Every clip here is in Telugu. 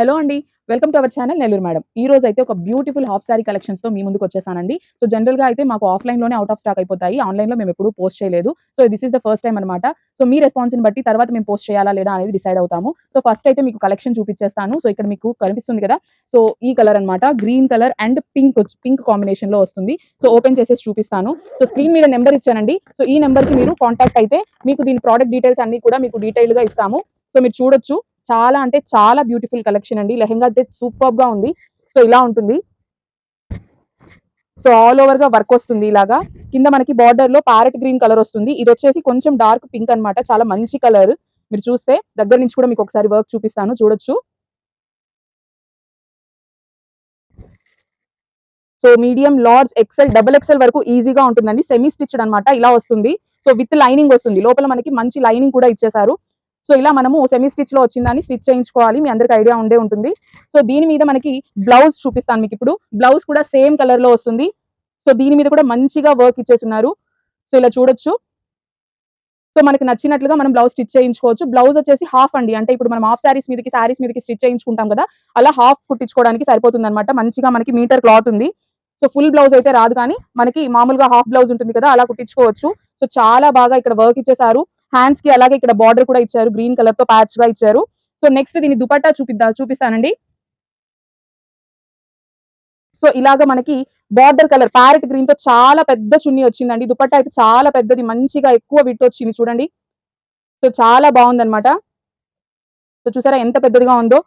హలో అండి. Welcome to our channel Nellore madam ఈ రోజు అయితే ఒక బ్యూటిఫుల్ హాఫ్ సారీ కలెక్షన్స్తో మీ ముందుకు వచ్చేసానండి. సో జనరల్గా అయితే మాకు ఆఫ్లైన్లోనే అవుట్ ఆఫ్ స్టాక్ అయిపోతాయి. ఆన్లైన్లో మేము ఎప్పుడు పోస్ట్ చేయలేదు. So this is the first time అనమాట సో మీ రెస్పాన్స్ని బట్టి తర్వాత మేము పోస్ట్ చేయాలా లేదా అనేది డిసైడ్ అవుతాము. సో ఫస్ట్ అయితే మీకు కలెక్షన్ చూపించేస్తాను సో ఇక్కడ మీకు కనిపిస్తుంది కదా? సో ఈ కలర్ అన్నమాట. Green colour and pink pink కాంబినేషన్లో వస్తుంది. సో ఓపెన్ చేసేసి చూపిస్తాను. సో స్క్రీన్ మీద నెంబర్ ఇచ్చానండి. సో ఈ నెంబర్కి మీరు కాంటాక్ట్ అయితే మీకు దీని ప్రోడక్ట్ డీటెయిల్స్ అన్ని కూడా మీకు డీటెయిల్గా ఇస్తాము. సో మీరు చూడొచ్చు. చాలా అంటే చాలా బ్యూటిఫుల్ కలెక్షన్ అండి. లెహెంగా అయితే సూపర్గా ఉంది. సో ఇలా ఉంటుంది. సో ఆల్ ఓవర్గా వర్క్ వస్తుంది ఇలాగా. కింద మనకి బార్డర్లో ప్యారెట్ గ్రీన్ కలర్ వస్తుంది. ఇది వచ్చేసి కొంచెం డార్క్ పింక్ అన్నమాట. చాలా మంచి కలర్ మీరు చూస్తే దగ్గర నుంచి కూడా మీకు ఒకసారి వర్క్ చూపిస్తాను. చూడొచ్చు. So medium large XL double XL వరకు ఈజీగా ఉంటుందండి. సెమీ స్టిచ్డ్ అన్నమాట. ఇలా వస్తుంది. సో విత్ లైనింగ్ వస్తుంది. లోపల మనకి మంచి లైనింగ్ కూడా ఇచ్చేసారు సో ఇలా మనము సెమీ స్టిచ్లో వచ్చిందని స్టిచ్ చేయించుకోవాలి. మీ అందరికి ఐడియా ఉండే ఉంటుంది. సో దీని మీద మనకి బ్లౌజ్ చూపిస్తాను మీకు ఇప్పుడు. బ్లౌజ్ కూడా సేమ్ కలర్లో వస్తుంది. సో దీని మీద కూడా మంచిగా వర్క్ ఇచ్చేస్తున్నారు. సో ఇలా చూడొచ్చు. సో మనకి నచ్చినట్లుగా మనం బ్లౌజ్ స్టిచ్ చేయించుకోవచ్చు. బ్లౌజ్ వచ్చేసి హాఫ్ అండి. అంటే ఇప్పుడు మనం హాఫ్ శారీస్ మీదకి శారీస్ మీదకి స్టిచ్ చేయించుకుంటాం కదా అలా హాఫ్ కుట్టించుకోవడానికి సరిపోతుంది అనమాట మంచిగా మనకి మీటర్ క్లాత్ ఉంది. సో ఫుల్ బ్లౌజ్ అయితే రాదు కానీ మనకి మామూలుగా హాఫ్ బ్లౌజ్ ఉంటుంది కదా అలా కుట్టించుకోవచ్చు. సో చాలా బాగా ఇక్కడ వర్క్ ఇచ్చేసారు హ్యాండ్స్కి అలాగే ఇక్కడ బార్డర్ కూడా ఇచ్చారు. గ్రీన్ కలర్తో ప్యాచ్గా ఇచ్చారు. సో నెక్స్ట్ దీని దుపట్టా చూపిద్దా చూపిస్తానండి. సో ఇలాగ మనకి బార్డర్ కలర్ ప్యారెట్ గ్రీన్తో చాలా పెద్ద చున్నీ వచ్చిందండి. దుపట్టా అయితే చాలా పెద్దది మంచిగా ఎక్కువ విట్ వచ్చింది చూడండి. సో చాలా బాగుందన్నమాట. సో చూసారా ఎంత పెద్దదిగా ఉందో.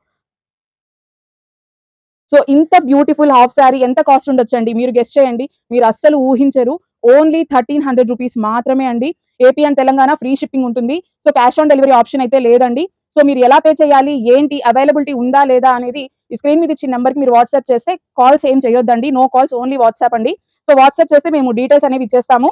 సో ఇంత బ్యూటిఫుల్ హాఫ్ శారీ ఎంత కాస్ట్ ఉండొచ్చండి? మీరు గెస్ట్ చేయండి. మీరు అస్సలు ఊహించరు. ఓన్లీ థర్టీన్ హండ్రెడ్ రూపీస్ మాత్రమే అండి. AP and Telangana free shipping ఉంటుంది. So cash on delivery option అయితే లేదండి. సో మీరు ఎలా పే చేయాలి? ఏంటి? అవైలబిలిటీ ఉందా లేదా అనేది ఈ స్క్రీన్ మీద ఇచ్చిన నెంబర్కి మీరు వాట్సాప్ చేస్తే కాల్స్ ఏం చేయొద్దండి. నో కాల్స్ ఓన్లీ వాట్సాప్ అండి. సో వాట్సాప్ చేస్తే మేము డీటెయిల్స్ అనేవి ఇచ్చేస్తాము.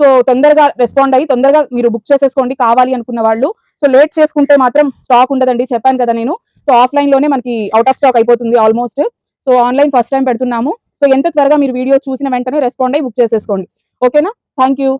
సో తొందరగా రెస్పాండ్ అయ్యి తొందరగా మీరు బుక్ చేసేసుకోండి. కావాలి అనుకున్న వాళ్ళు. సో లేట్ చేసుకుంటే మాత్రం స్టాక్ ఉండదండి. చెప్పాను కదా నేను. సో ఆఫ్లైన్లోనే మనకి అవుట్ ఆఫ్ స్టాక్ అయిపోతుంది almost. So online first time పెడుతున్నాము. సో ఎంత త్వరగా మీరు వీడియో చూసిన వెంటనే రెస్పాండ్ అయ్యి బుక్ చేసేసుకోండి. ఓకేనా థ్యాంక్ యూ